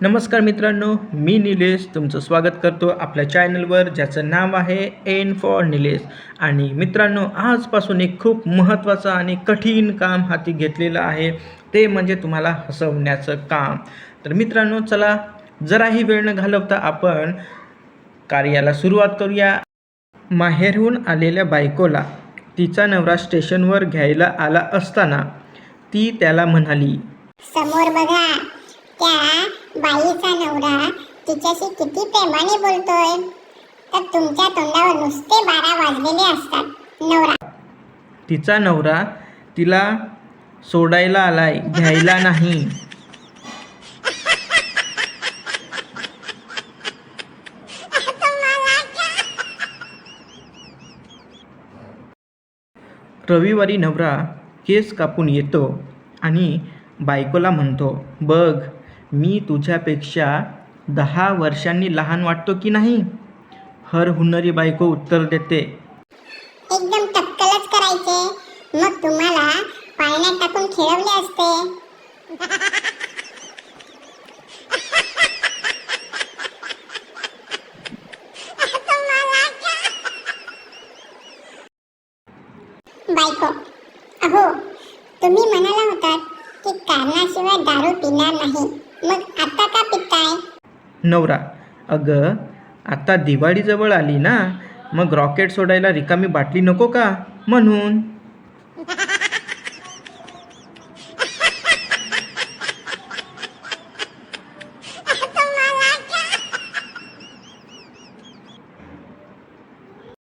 नमस्कार मित्रांनो मी निलेश तुमचं स्वागत करतो आपल्या चॅनलवर ज्याचं नाव आहे एन फॉर निलेश आणि मित्रांनो आजपासून एक खूप महत्त्वाचं आणि कठीण काम हाती घेतलेलं आहे ते म्हणजे तुम्हाला हसवण्याचं काम. तर मित्रांनो चला जराही वेळ न घालवता आपण कार्याला सुरुवात करूया. माहेरहून आलेल्या बायकोला तिचा नवरा स्टेशनवर घ्यायला आला असताना ती त्याला म्हणाली समोर बघा. त्या बाईचा नवरा तिच्याशी किती प्रेमाने बोलतोय. तर तुमच्या तोंडावर नुसते बारा वाजलेले असतात नवरा. तिचा नवरा तिला सोडायला आलाय घ्यायला नाही. रविवारी नवरा केस कापून येतो आणि बायकोला म्हणतो बघ मी तुझ्यापेक्षा दहा वर्षांनी लहान वाटतो की नाही? हर हुन्नरी बायको उत्तर देते. एकदम टक्कलच करायचे. मग तुम्हाला पाळण्यात टाकून खेळवले असते. बायको अहो तुम्ही म्हणाला होतात की कारणाशिवाय दारू पिणार नाही. मग आता का पिताय? नवरा अगं आता दिवाळी जवळ आली ना मग रॉकेट सोडायला रिकामी बाटली नको का? म्हणून.